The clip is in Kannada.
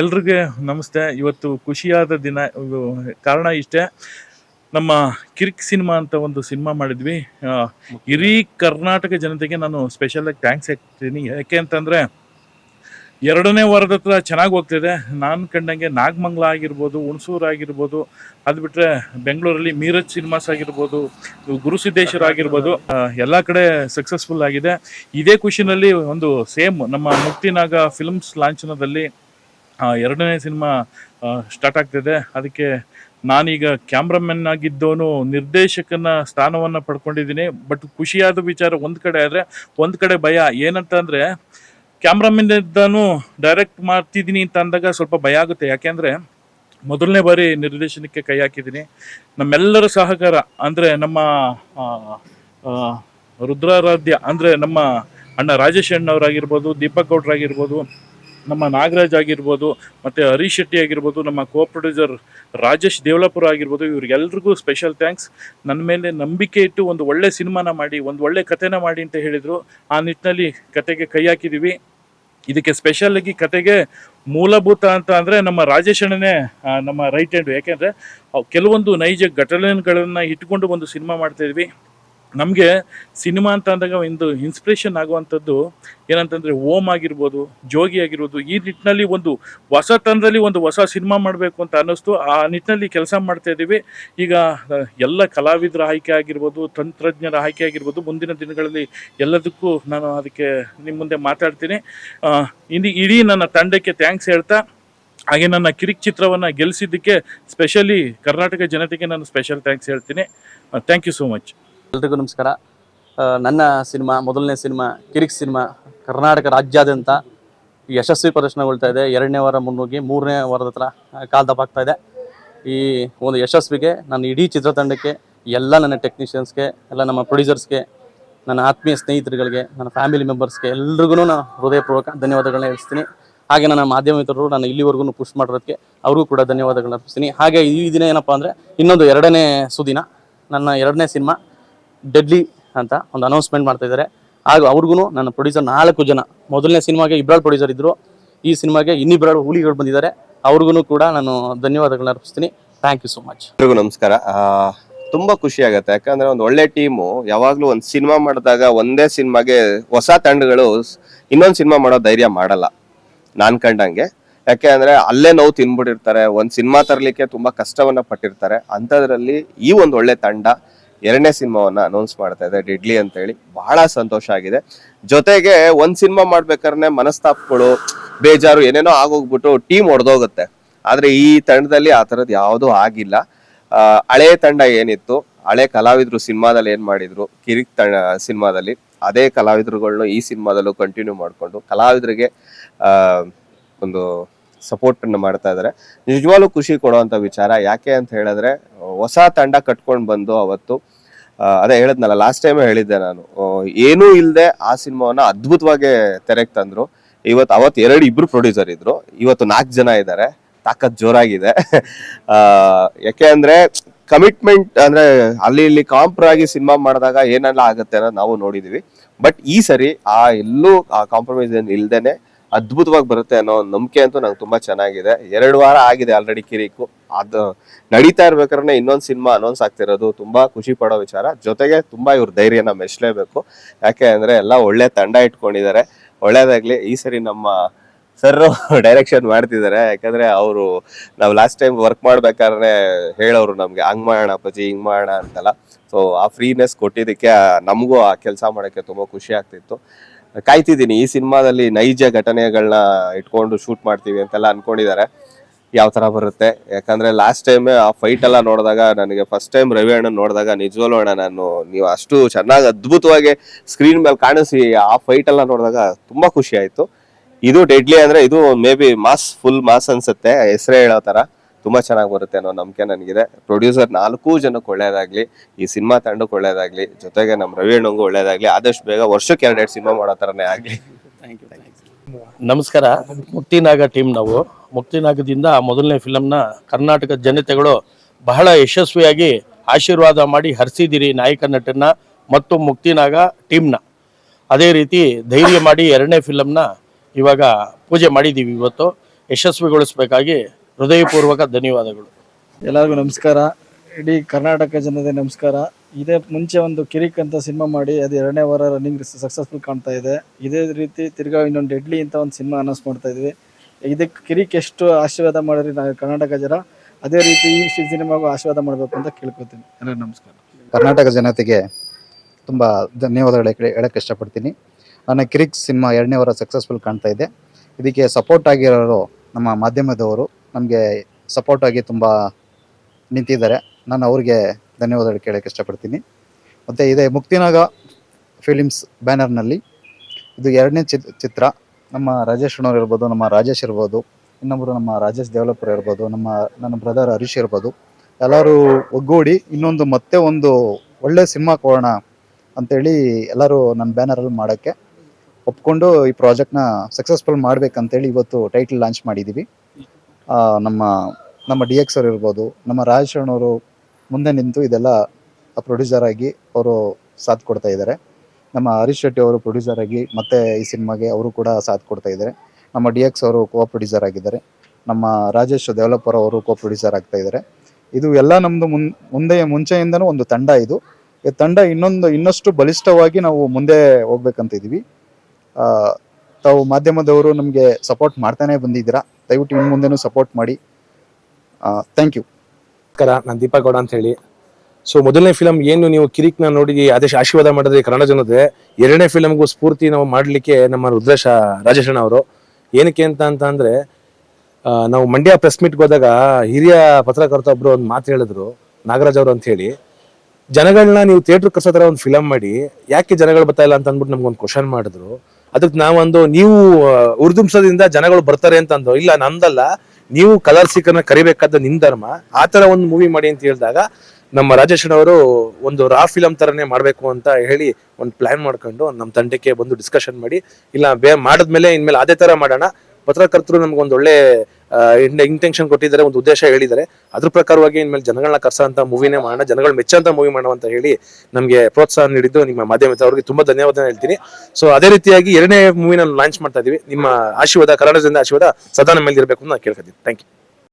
ಎಲ್ರಿಗೆ ನಮಸ್ತೆ. ಇವತ್ತು ಖುಷಿಯಾದ ದಿನ ಕಾರಣ ಇಷ್ಟೇ. ನಮ್ಮ ಕಿರಿಕ್ ಸಿನಿಮಾ ಅಂತ ಒಂದು ಸಿನಿಮಾ ಮಾಡಿದ್ವಿ. ಇಡೀ ಕರ್ನಾಟಕ ಜನತೆಗೆ ನಾನು ಸ್ಪೆಷಲ್ ಆಗಿ ಥ್ಯಾಂಕ್ಸ್ ಹೇಳ್ತೀನಿ. ಯಾಕೆ ಅಂತಂದ್ರೆ, ಎರಡನೇ ವಾರದ ಹತ್ರ ಚೆನ್ನಾಗಿ ಹೋಗ್ತಿದೆ. ನಾನು ಕಂಡಂಗೆ ನಾಗಮಂಗ್ಲ ಆಗಿರ್ಬೋದು, ಹುಣಸೂರು ಆಗಿರ್ಬೋದು, ಅದು ಬಿಟ್ಟರೆ ಬೆಂಗಳೂರಲ್ಲಿ ಮೀರಜ್ ಸಿನಿಮಾಸ್ ಆಗಿರ್ಬೋದು ಗುರುಸಿದ್ದೇಶ್ವರ ಆಗಿರ್ಬೋದು ಎಲ್ಲ ಕಡೆ ಸಕ್ಸಸ್ಫುಲ್ ಆಗಿದೆ. ಇದೇ ಖುಷಿನಲ್ಲಿ ಒಂದು ಸೇಮ್ ನಮ್ಮ ಮುಕ್ತಿನಾಗ ಫಿಲ್ಮ್ಸ್ ಲಾಂಛನದಲ್ಲಿ ಎರಡನೇ ಸಿನಿಮಾ ಸ್ಟಾರ್ಟ್ ಆಗ್ತಿದೆ. ಅದಕ್ಕೆ ನಾನೀಗ ಕ್ಯಾಮ್ರಾಮನ್ ಆಗಿದ್ದವನು ನಿರ್ದೇಶಕನ ಸ್ಥಾನವನ್ನು ಪಡ್ಕೊಂಡಿದ್ದೀನಿ. ಬಟ್ ಖುಷಿಯಾದ ವಿಚಾರ ಒಂದು ಕಡೆ ಆದರೆ, ಒಂದು ಕಡೆ ಭಯ. ಏನಂತ ಅಂದರೆ ಕ್ಯಾಮ್ರಾಮನ್ ಇದ್ದಾನು ಡೈರೆಕ್ಟ್ ಮಾಡ್ತಿದ್ದೀನಿ ಅಂತ ಅಂದಾಗ ಸ್ವಲ್ಪ ಭಯ ಆಗುತ್ತೆ. ಯಾಕೆಂದರೆ, ಮೊದಲನೇ ಬಾರಿ ನಿರ್ದೇಶನಕ್ಕೆ ಕೈ ಹಾಕಿದ್ದೀನಿ. ನಮ್ಮೆಲ್ಲರ ಸಹಕಾರ, ಅಂದರೆ ನಮ್ಮ ರುದ್ರಾರಾಧ್ಯ, ಅಂದರೆ ನಮ್ಮ ಅಣ್ಣ ರಾಜೇಶ್ ಅಣ್ಣವರಾಗಿರ್ಬೋದು, ದೀಪಕ್ ಗೌಡ್ರಾಗಿರ್ಬೋದು ನಮ್ಮ ನಾಗರಾಜ್ ಆಗಿರ್ಬೋದು, ಮತ್ತು ಹರೀಶ್ ಶೆಟ್ಟಿ ಆಗಿರ್ಬೋದು, ನಮ್ಮ ಕೋ ಪ್ರೊಡ್ಯೂಸರ್ ರಾಜೇಶ್ ದೇವಲಾಪುರ ಆಗಿರ್ಬೋದು, ಇವ್ರಿಗೆಲ್ರಿಗೂ ಸ್ಪೆಷಲ್ ಥ್ಯಾಂಕ್ಸ್ ನನ್ನ ಮೇಲೆ ನಂಬಿಕೆ ಇಟ್ಟು ಒಂದು ಒಳ್ಳೆ ಸಿನಿಮಾನ ಮಾಡಿ, ಒಂದು ಒಳ್ಳೆ ಕಥೆನ ಮಾಡಿ ಅಂತ ಹೇಳಿದರು. ಆ ನಿಟ್ಟಿನಲ್ಲಿ ಕತೆಗೆ ಕೈ ಹಾಕಿದ್ದೀವಿ ಇದಕ್ಕೆ ಸ್ಪೆಷಲ್ ಆಗಿ ಕತೆಗೆ ಮೂಲಭೂತ ಅಂತ ಅಂದರೆ ನಮ್ಮ ರಾಜೇಶ್ ಅಣ್ಣನೇ ನಮ್ಮ ರೈಟ್ ಹ್ಯಾಂಡ್ ಯಾಕೆಂದರೆ ಕೆಲವೊಂದು ನೈಜ ಘಟನೆಗಳನ್ನು ಇಟ್ಕೊಂಡು ಒಂದು ಸಿನಿಮಾ ಮಾಡ್ತಾ ಇದ್ವಿ. ನಮಗೆ ಸಿನಿಮಾ ಅಂತ ಅಂದಾಗ ಒಂದು ಇನ್ಸ್ಪಿರೇಷನ್ ಆಗುವಂಥದ್ದು ಏನಂತಂದರೆ ಓಮ್ ಆಗಿರ್ಬೋದು, ಜೋಗಿ ಆಗಿರ್ಬೋದು, ಈ ನಿಟ್ಟಿನಲ್ಲಿ ಒಂದು ಹೊಸ ತಂಡದಲ್ಲಿ ಒಂದು ಹೊಸ ಸಿನಿಮಾ ಮಾಡಬೇಕು ಅಂತ ಅನ್ನಿಸ್ತು. ಆ ನಿಟ್ಟಿನಲ್ಲಿ ಕೆಲಸ ಮಾಡ್ತಾ ಇದ್ದೀವಿ. ಈಗ ಎಲ್ಲ ಕಲಾವಿದರ ಆಯ್ಕೆ ಆಗಿರ್ಬೋದು, ತಂತ್ರಜ್ಞರ ಆಯ್ಕೆ ಆಗಿರ್ಬೋದು, ಮುಂದಿನ ದಿನಗಳಲ್ಲಿ ಎಲ್ಲದಕ್ಕೂ ನಾನು ಅದಕ್ಕೆ ನಿಮ್ಮ ಮುಂದೆ ಮಾತಾಡ್ತೀನಿ. ಇನ್ನು ಇಡೀ ನನ್ನ ತಂಡಕ್ಕೆ ಥ್ಯಾಂಕ್ಸ್ ಹೇಳ್ತಾ, ಹಾಗೆ ನನ್ನ ಕಿರಿಕ್ ಚಿತ್ರವನ್ನು ಗೆಲ್ಲಿಸಿದ್ದಕ್ಕೆ ಸ್ಪೆಷಲಿ ಕರ್ನಾಟಕ ಜನತೆಗೆ ನಾನು ಸ್ಪೆಷಲ್ ಥ್ಯಾಂಕ್ಸ್ ಹೇಳ್ತೀನಿ. ಥ್ಯಾಂಕ್ ಯು ಸೋ ಮಚ್ ಎಲ್ರಿಗೂ ನಮಸ್ಕಾರ. ನನ್ನ ಸಿನಿಮಾ, ಮೊದಲನೇ ಸಿನಿಮಾ, ಕಿರಿಕ್ ಸಿನಿಮಾ, ಕರ್ನಾಟಕ ರಾಜ್ಯಾದ್ಯಂತ ಯಶಸ್ವಿ ಪ್ರದರ್ಶನಗೊಳ್ತಾ ಇದೆ. ಎರಡನೇ ವಾರ ಮುನ್ನುಗ್ಗಿ ಮೂರನೇ ವಾರದ ಹತ್ರ ಕಾಲ್ ದಪ್ಪಾಗ್ತಾ ಇದೆ. ಈ ಒಂದು ಯಶಸ್ವಿಗೆ ನನ್ನ ಇಡೀ ಚಿತ್ರತಂಡಕ್ಕೆ, ಎಲ್ಲ ನನ್ನ ಟೆಕ್ನಿಷಿಯನ್ಸ್ಗೆ ಎಲ್ಲ ನಮ್ಮ ಪ್ರೊಡ್ಯೂಸರ್ಸ್ಗೆ ನನ್ನ ಆತ್ಮೀಯ ಸ್ನೇಹಿತರುಗಳಿಗೆ, ನನ್ನ ಫ್ಯಾಮಿಲಿ ಮೆಂಬರ್ಸ್ಗೆ ಎಲ್ರಿಗೂ ನಾನು ಹೃದಯಪೂರ್ವಕ ಧನ್ಯವಾದಗಳನ್ನ ಹೇಳ್ತೀನಿ. ಹಾಗೆ ನನ್ನ ಮಾಧ್ಯಮ ಮಿತ್ರರು ನಾನು ಇಲ್ಲಿವರೆಗೂ ಪುಷ್ ಮಾಡಿರೋದಕ್ಕೆ ಅವ್ರಿಗೂ ಕೂಡ ಧನ್ಯವಾದಗಳನ್ನ ಅರ್ಪಿಸ್ತೀನಿ. ಹಾಗೆ ಈ ದಿನ ಏನಪ್ಪ ಅಂದರೆ ಇನ್ನೊಂದು ಎರಡನೇ ಸುದಿನ, ನನ್ನ ಎರಡನೇ ಸಿನಿಮಾ. ಡೆಡ್ಲಿ ಅಂತ ಒಂದು ಅನೌನ್ಸ್ಮೆಂಟ್ ಮಾಡ್ತಾ ಇದ್ದಾರೆ. ಹಾಗೂ ಅವ್ರಿಗೂ ನನ್ನ ಪ್ರೊಡ್ಯೂಸರ್ ನಾಲ್ಕು ಜನ, ಮೊದಲನೇ ಸಿನಿಮಾಗೆ ಇಬ್ರಾಳು ಪ್ರೊಡ್ಯೂಸರ್ ಇದ್ದರು ಈ ಸಿನಿಮಾಗೆ ಇನ್ನಿಬ್ರಾಳು ಹುಲಿಗಳು ಬಂದಿದ್ದಾರೆ. ಅವ್ರಿಗೂ ಕೂಡ ನಾನು ಧನ್ಯವಾದಗಳನ್ನ ಅರ್ಪಿಸ್ತೀನಿ. ಥ್ಯಾಂಕ್ ಯು ಸೊ ಮಚ್ ಎಲ್ರಿಗೂ ನಮಸ್ಕಾರ. ತುಂಬ ಖುಷಿ ಆಗುತ್ತೆ. ಯಾಕಂದ್ರೆ ಒಂದು ಒಳ್ಳೆ ಟೀಮು ಯಾವಾಗ್ಲೂ ಒಂದು ಸಿನಿಮಾ ಮಾಡಿದಾಗ ಒಂದೇ ಸಿನಿಮಾಗೆ ಹೊಸ ತಂಡಗಳು ಇನ್ನೊಂದ್ ಸಿನಿಮಾ ಮಾಡೋ ಧೈರ್ಯ ಮಾಡಲ್ಲ. ನಾನು ಕಂಡಂಗೆ. ಯಾಕೆ ಅಂದ್ರೆ ಅಲ್ಲೇ ನೋವು ತಿನ್ಬಿಟ್ಟಿರ್ತಾರೆ. ಒಂದು ಸಿನಿಮಾ ತರ್ಲಿಕ್ಕೆ ತುಂಬಾ ಕಷ್ಟವನ್ನ ಪಟ್ಟಿರ್ತಾರೆ. ಅಂಥದ್ರಲ್ಲಿ ಈ ಒಂದು ಒಳ್ಳೆ ತಂಡ ಎರಡನೇ ಸಿನಿಮಾವನ್ನ ಅನೌನ್ಸ್ ಮಾಡ್ತಾ ಇದೆ ಡಿಡ್ಲಿ ಅಂತ ಹೇಳಿ ಬಹಳ ಸಂತೋಷ ಆಗಿದೆ. ಜೊತೆಗೆ ಒಂದ್ ಸಿನಿಮಾ ಮಾಡ್ಬೇಕಾದ್ರೆ ಮನಸ್ತಾಪಗಳು, ಬೇಜಾರು ಏನೇನೋ ಆಗೋಗ್ಬಿಟ್ಟು ಟೀಮ್ ಹೊಡೆದೋಗುತ್ತೆ ಆದ್ರೆ ಈ ತಂಡದಲ್ಲಿ ಆ ಥರದ್ದು ಯಾವುದೂ ಆಗಿಲ್ಲ. ಹಳೆ ತಂಡ ಏನಿತ್ತು, ಹಳೆ ಕಲಾವಿದ್ರು ಸಿನಿಮಾದಲ್ಲಿ ಏನ್ ಮಾಡಿದ್ರು, ಕಿರಿಕ್ ತಂಡ ಸಿನಿಮಾದಲ್ಲಿ, ಅದೇ ಕಲಾವಿದರುಗಳನ್ನ ಈ ಸಿನಿಮಾದಲ್ಲೂ ಕಂಟಿನ್ಯೂ ಮಾಡಿಕೊಂಡು, ಕಲಾವಿದರಿಗೆ ಒಂದು ಸಪೋರ್ಟ್ ಅನ್ನು ಮಾಡ್ತಾ ಇದ್ದಾರೆ. ನಿಜವಾಗ್ಲೂ ಖುಷಿ ಕೊಡುವಂತ ವಿಚಾರ. ಯಾಕೆ ಅಂತ ಹೇಳಿದ್ರೆ, ಹೊಸ ತಂಡ ಕಟ್ಕೊಂಡು ಬಂದು ಅವತ್ತು ಅದೇ ಹೇಳಿದ್ನಲ್ಲ ಲಾಸ್ಟ್ ಟೈಮ್ ಹೇಳಿದ್ದೆ ನಾನು. ಏನೂ ಇಲ್ಲದೆ ಆ ಸಿನಿಮಾವನ್ನ ಅದ್ಭುತವಾಗಿ ತೆರೆಗೆ ತಂದ್ರು. ಇವತ್ತು ಅವತ್ತು ಎರಡು ಇಬ್ರು ಪ್ರೊಡ್ಯೂಸರ್ ಇದ್ರು. ಇವತ್ತು ನಾಲ್ಕು ಜನ ಇದ್ದಾರೆ ತಾಕತ್ ಜೋರಾಗಿದೆ. ಯಾಕೆ ಅಂದ್ರೆ ಕಮಿಟ್ಮೆಂಟ್ ಅಂದ್ರೆ ಅಲ್ಲಿ ಇಲ್ಲಿ ಕಾಂಪ್ರ ಆಗಿ ಸಿನಿಮಾ ಮಾಡಿದಾಗ ಏನೆಲ್ಲ ಆಗುತ್ತೆ ಅನ್ನೋದು ನಾವು ನೋಡಿದೀವಿ. ಬಟ್ ಈ ಸರಿ ಆ ಎಲ್ಲೂ ಆ ಕಾಂಪ್ರಮೈಸ್ ಏನ್ ಇಲ್ದೇನೆ ಅದ್ಭುತವಾಗಿ ಬರುತ್ತೆ ಅನ್ನೋ ನಂಬಿಕೆ ಅಂತೂ ನಂಗೆ ತುಂಬಾ ಚೆನ್ನಾಗಿದೆ. ಎರಡು ವಾರ ಆಗಿದೆ ಆಲ್ರೆಡಿ ಕಿರಿಕು. ಅದು ನಡೀತಾ ಇರ್ಬೇಕಾದ್ರೆ ಇನ್ನೊಂದು ಸಿನಿಮಾ ಅನೌನ್ಸ್ ಆಗ್ತಿರೋದು ತುಂಬಾ ಖುಷಿ ಪಡೋ ವಿಚಾರ. ಜೊತೆಗೆ ತುಂಬಾ ಇವ್ರ ಧೈರ್ಯನ ಮೆಚ್ಚಲೇಬೇಕು ಯಾಕೆ ಅಂದರೆ ಎಲ್ಲ ಒಳ್ಳೆ ತಂಡ ಇಟ್ಕೊಂಡಿದ್ದಾರೆ. ಒಳ್ಳೇದಾಗ್ಲಿ ಈ ಸರಿ ನಮ್ಮ ಸರ್ ಡೈರೆಕ್ಷನ್ ಮಾಡ್ತಿದ್ದಾರೆ. ಯಾಕಂದ್ರೆ ಅವರು ನಾವು ಲಾಸ್ಟ್ ಟೈಮ್ ವರ್ಕ್ ಮಾಡ್ಬೇಕಾದ್ರೆ ಹೇಳೋರು ನಮಗೆ, ಹಂಗ್ ಮಾಡೋಣ ಅಪ್ಪಾಜಿ, ಹಿಂಗ್ ಮಾಡೋಣ ಅಂತಲ್ಲ. ಸೊ ಆ ಫ್ರೀನೆಸ್ ಕೊಟ್ಟಿದ್ದಕ್ಕೆ ನಮಗೂ ಆ ಕೆಲಸ ಮಾಡೋಕ್ಕೆ ತುಂಬ ಖುಷಿ ಆಗ್ತಿತ್ತು. ಕಾಯ್ತಿದ್ದೀನಿ. ಈ ಸಿನಿಮಾದಲ್ಲಿ ನೈಜ ಘಟನೆಗಳನ್ನ ಇಟ್ಕೊಂಡು ಶೂಟ್ ಮಾಡ್ತೀವಿ ಅಂತೆಲ್ಲ ಅನ್ಕೊಂಡಿದ್ದಾರೆ. ಯಾವ ಥರ ಬರುತ್ತೆ? ಯಾಕಂದ್ರೆ ಲಾಸ್ಟ್ ಟೈಮ್ ಆ ಫೈಟ್ ಎಲ್ಲ ನೋಡಿದಾಗ ನನಗೆ ಫಸ್ಟ್ ಟೈಮ್ ರವಿ ಅಣ್ಣ ನೋಡಿದಾಗ ನಿಜವಲ್ಲೂ ಅಣ್ಣ ನಾನು ನೀವು ಅಷ್ಟು ಚೆನ್ನಾಗಿ ಅದ್ಭುತವಾಗಿ ಸ್ಕ್ರೀನ್ ಮೇಲೆ ಕಾಣಿಸಿ ಆ ಫೈಟ್ ಎಲ್ಲ ನೋಡಿದಾಗ ತುಂಬ ಖುಷಿ ಆಯಿತು. ಇದು ಡೆಡ್ಲಿ ಅಂದರೆ ಇದು maybe mass full mass ಅನ್ಸುತ್ತೆ. ಹೆಸರೇ ಹೇಳೋ ತರ. ತುಂಬಾ ಚೆನ್ನಾಗಿ ಬರುತ್ತೆ ಅನ್ನೋ ನಂಬಿಕೆ ನನಗಿದೆ. ಪ್ರೊಡ್ಯೂಸರ್ ನಾಲ್ಕು ಜನಕ್ಕೆ ಒಳ್ಳೇದಾಗ್ಲಿ ಈ ಸಿನಿಮಾ ತಂಡಕ್ಕೆ ಒಳ್ಳೇದಾಗ್ಲಿ ಜೊತೆಗೆ ನಮ್ಮ ರವಿ ಅಣ್ಣಂಗೂ ಒಳ್ಳೇದಾಗ್ಲಿ ಆದಷ್ಟು ಬೇಗ ವರ್ಷಕ್ಕೆ ಎರಡೆರಡು ಸಿನಿಮಾ ಮಾಡೋ ಥರನೇ ಆಗಲಿ. ನಮಸ್ಕಾರ. ಮುಕ್ತಿನಾಗ ಟೀಮ್ ನಾವು. ಮುಕ್ತಿನಾಗದಿಂದ ಮೊದಲನೇ ಫಿಲಮ್ನ ಕರ್ನಾಟಕ ಜನತೆಗಳು ಬಹಳ ಯಶಸ್ವಿಯಾಗಿ ಆಶೀರ್ವಾದ ಮಾಡಿ ಹರಿಸಿದಿರಿ ನಾಯಕ ನಟನ ಮತ್ತು ಮುಕ್ತಿನಾಗ ಟೀಮ್ನ. ಅದೇ ರೀತಿ ಧೈರ್ಯ ಮಾಡಿ ಎರಡನೇ ಫಿಲಮ್ನ ಇವಾಗ ಪೂಜೆ ಮಾಡಿದ್ದೀವಿ ಇವತ್ತು. ಯಶಸ್ವಿಗೊಳಿಸಬೇಕಾಗಿ ಹೃದಯಪೂರ್ವಕ ಧನ್ಯವಾದಗಳು. ಎಲ್ಲರಿಗೂ ನಮಸ್ಕಾರ. ಇಡೀ ಕರ್ನಾಟಕ ಜನತೆ ನಮಸ್ಕಾರ. ಇದೇ ಮುಂಚೆ ಒಂದು ಕಿರಿಕ್ ಅಂತ ಸಿನಿಮಾ ಮಾಡಿ ಅದು ಎರಡನೇ ವಾರ ರನ್ನಿಂಗ್ ಸಕ್ಸಸ್ಫುಲ್ ಕಾಣ್ತಾ ಇದೆ. ಇದೇ ರೀತಿ ತಿರ್ಗಾ ಇನ್ನೊಂದು ಡೆಡ್ಲಿ ಅಂತ ಒಂದು ಸಿನಿಮಾ ಅನೌನ್ಸ್ ಮಾಡ್ತಾ ಇದ್ವಿ. ಇದಕ್ಕೆ ಕಿರಿಕ್ ಎಷ್ಟು ಆಶೀರ್ವಾದ ಮಾಡಿದ್ರಿ ನಾವು ಕರ್ನಾಟಕ ಜನ? ಅದೇ ರೀತಿ ಈ ಸಿನಿಮಾಗೂ ಆಶೀರ್ವಾದ ಮಾಡಬೇಕು ಅಂತ ಕೇಳ್ಕೊತೀನಿ ಎಲ್ಲರಿಗೂ ನಮಸ್ಕಾರ. ಕರ್ನಾಟಕ ಜನತೆಗೆ ತುಂಬ ಧನ್ಯವಾದಗಳು ಹೇಳ- ಹೇಳಕ್ಕೆ ಇಷ್ಟಪಡ್ತೀನಿ. ನನ್ನ ಕಿರಿಕ್ ಸಿನಿಮಾ ಎರಡನೇ ವಾರ ಸಕ್ಸಸ್ಫುಲ್ ಕಾಣ್ತಾ ಇದೆ. ಇದಕ್ಕೆ ಸಪೋರ್ಟ್ ಆಗಿರೋರು ನಮ್ಮ ಮಾಧ್ಯಮದವರು. ನಮಗೆ ಸಪೋರ್ಟ್ ಆಗಿ ತುಂಬ ನಿಂತಿದ್ದಾರೆ. ನಾನು ಅವ್ರಿಗೆ ಧನ್ಯವಾದಗಳು ಕೇಳೋಕ್ಕೆ ಇಷ್ಟಪಡ್ತೀನಿ. ಮತ್ತು ಇದೇ ಮುಕ್ತಿನಾಗ ಫಿಲಿಮ್ಸ್ ಬ್ಯಾನರ್ನಲ್ಲಿ ಇದು ಎರಡನೇ ಚಿತ್, ಚಿತ್ರ. ನಮ್ಮ ರಾಜೇಶ್ ಅಣ್ಣವ್ರು ಇರ್ಬೋದು, ನಮ್ಮ ರಾಜೇಶ್ ಇರ್ಬೋದು ಇನ್ನೊಬ್ಬರು ನಮ್ಮ ರಾಜೇಶ್ ಡೆವಲಪರ್ ಇರ್ಬೋದು, ನಮ್ಮ, ನನ್ನ ಬ್ರದರ್ ಹರೀಶ್ ಇರ್ಬೋದು. ಎಲ್ಲರೂ ಒಗ್ಗೂಡಿ ಇನ್ನೊಂದು ಮತ್ತೆ ಒಂದು ಒಳ್ಳೆ ಸಿನಿಮಾ ಕೊಡೋಣ ಅಂತೇಳಿ ಎಲ್ಲರೂ ನನ್ನ ಬ್ಯಾನರಲ್ಲಿ ಮಾಡೋಕ್ಕೆ ಒಪ್ಕೊಂಡು ಈ ಪ್ರಾಜೆಕ್ಟ್ನ ಸಕ್ಸಸ್ಫುಲ್ ಮಾಡಬೇಕಂತೇಳಿ ಇವತ್ತು ಟೈಟಲ್ ಲಾಂಚ್ ಮಾಡಿದ್ದೀವಿ ನಮ್ಮ ನಮ್ಮ ಡಿ ಎಕ್ಸ್ ಅವ್ರು ಇರ್ಬೋದು, ನಮ್ಮ ರಾಜಶರಣ್ ಅವರು ಮುಂದೆ ನಿಂತು ಇದೆಲ್ಲ ಪ್ರೊಡ್ಯೂಸರ್ ಆಗಿ ಅವರು ಸಾಥ್ ಕೊಡ್ತಾ ಇದ್ದಾರೆ. ನಮ್ಮ ಹರೀಶ್ ಶೆಟ್ಟಿ ಅವರು ಪ್ರೊಡ್ಯೂಸರ್ ಆಗಿ ಮತ್ತೆ ಈ ಸಿನಿಮಾಗೆ ಅವರು ಕೂಡ ಸಾಥ್ ಕೊಡ್ತಾ ಇದ್ದಾರೆ. ನಮ್ಮ ಡಿ ಎಕ್ಸ್ ಅವರು ಕೋ ಪ್ರೊಡ್ಯೂಸರ್ ಆಗಿದ್ದಾರೆ. ನಮ್ಮ ರಾಜೇಶ್ ಡೆವಲಪರ್ ಅವರು ಕೋ ಪ್ರೊಡ್ಯೂಸರ್ ಆಗ್ತಾ ಇದ್ದಾರೆ. ಇದು ಎಲ್ಲ ನಮ್ಮದು ಮುನ್, ಮುಂದೆ, ಮುಂಚೆಯಿಂದನೂ ಒಂದು ತಂಡ ಇದು. ಈ ತಂಡ ಇನ್ನೊಂದು, ಇನ್ನಷ್ಟು ಬಲಿಷ್ಠವಾಗಿ ನಾವು ಮುಂದೆ ಹೋಗ್ಬೇಕಂತ ಇದ್ದೀವಿ. ತಾವು ಮಾಧ್ಯಮದವರು ನಮಗೆ ಸಪೋರ್ಟ್ ಮಾಡ್ತಾನೆ ಬಂದಿದ್ದೀರಾ? ದಯವಿಟ್ಟು ಇನ್ನು ಮುಂದೆನೂ ಸಪೋರ್ಟ್ ಮಾಡಿ. ಥ್ಯಾಂಕ್ ಯು ನಮಸ್ಕಾರ, ನಾನು ದೀಪಾ ಗೌಡ ಅಂತ ಹೇಳಿ. ಸೊ ಮೊದಲನೇ ಫಿಲಮ್ ಏನು ನೀವು ಕಿರಿಕ್ನ ನೋಡಿ ಆದೇಶ ಆಶೀರ್ವಾದ ಮಾಡಿದ್ರೆ ಕನ್ನಡ ಜನತೆ, ಎರಡನೇ ಫಿಲಮ್ಗೂ ಸ್ಫೂರ್ತಿ ನಾವು ಮಾಡಲಿಕ್ಕೆ ನಮ್ಮ ರುದ್ರೇಶ ರಾಜೇಶಣ್ಣ ಅವರು. ಏನಕ್ಕೆ ಅಂತ ಅಂತ ನಾವು ಮಂಡ್ಯ ಪ್ರೆಸ್ ಮೀಟ್ಗೆ ಹೋದಾಗ ಹಿರಿಯ ಪತ್ರಕರ್ತ ಒಬ್ಬರು ಒಂದು ಮಾತು ಹೇಳಿದ್ರು, ನಾಗರಾಜ್ ಅವರು ಅಂತ ಹೇಳಿ. ಜನಗಳನ್ನ ನೀವು ಥಿಯೇಟ್ರ್ ಕರ್ಸೋ ಥರ ಒಂದು ಫಿಲಮ್ ಮಾಡಿ, ಯಾಕೆ ಜನಗಳು ಬರ್ತಾ ಇಲ್ಲ ಅಂತ ಅಂದ್ಬಿಟ್ಟು ನಮ್ಗೊಂದು ಕ್ವಶನ್ ಮಾಡಿದ್ರು. ಅದಕ್ಕೆ ನಾವೊಂದು ನೀವು ಉರ್ದುಂಸದಿಂದ ಜನಗಳು ಬರ್ತಾರೆ ಅಂತ ಅಂದ್ರು ಇಲ್ಲ, ನಂದಲ್ಲ. ನೀವು ಕಲರ್ ಸೀಕರ್ನ ಕರಿಬೇಕಾದ ನಿಮ್ ಧರ್ಮ. ಆ ತರ ಒಂದು ಮೂವಿ ಮಾಡಿ ಅಂತ ಹೇಳಿದಾಗ ನಮ್ಮ ರಾಜೇಶ್ ಅವರು ಒಂದು ರಾ ಫಿಲಮ್ ತರನೇ ಮಾಡಬೇಕು ಅಂತ ಹೇಳಿ ಒಂದು ಪ್ಲಾನ್ ಮಾಡ್ಕೊಂಡು ನಮ್ಮ ತಂಡಕ್ಕೆ ಬಂದು ಡಿಸ್ಕಷನ್ ಮಾಡಿ, ಇಲ್ಲ, ಬೇ, ಮಾಡಿದ್ಮೇಲೆ ಇನ್ಮೇಲೆ ಅದೇ ತರ ಮಾಡೋಣ. ಪತ್ರಕರ್ತರು ನಮ್ಗೆ ಒಂದು ಒಳ್ಳೆ ಇಂಟೆನ್ಷನ್ ಕೊಟ್ಟಿದ್ದಾರೆ, ಒಂದು ಉದ್ದೇಶ ಹೇಳಿದ್ದಾರೆ. ಅದ್ರ ಪ್ರಕಾರವಾಗಿ ಇನ್ಮೇಲೆ ಜನಗಳನ್ನ ಕರ್ಸೋಂತ ಮೂವಿನೇ ಮಾಡೋಣ, ಜನಗಳು ಮೆಚ್ಚಂತ ಮೂವಿ ಮಾಡೋಣ ಅಂತ ಹೇಳಿ ನಮಗೆ ಪ್ರೋತ್ಸಾಹ ನೀಡಿದ್ದು ನಿಮ್ಮ ಮಾಧ್ಯಮದ ಅವ್ರಿಗೆ ತುಂಬಾ ಧನ್ಯವಾದ ಹೇಳ್ತೀನಿ. ಸೊ ಅದೇ ರೀತಿಯಾಗಿ ಎರಡನೇ ಮೂವಿನ ಲಾಂಚ್ ಮಾಡ್ತಾ ಇದೀವಿ. ನಿಮ್ಮ ಆಶೀರ್ವಾದ ಕನ್ನಡದಿಂದ ಆಶೀರ್ವಾದ ಸದಾ ಮೇಲೆ ಇರಬೇಕು ಅಂತ ನಾನು ಕೇಳ್ಕೊತೀನಿ. Thank you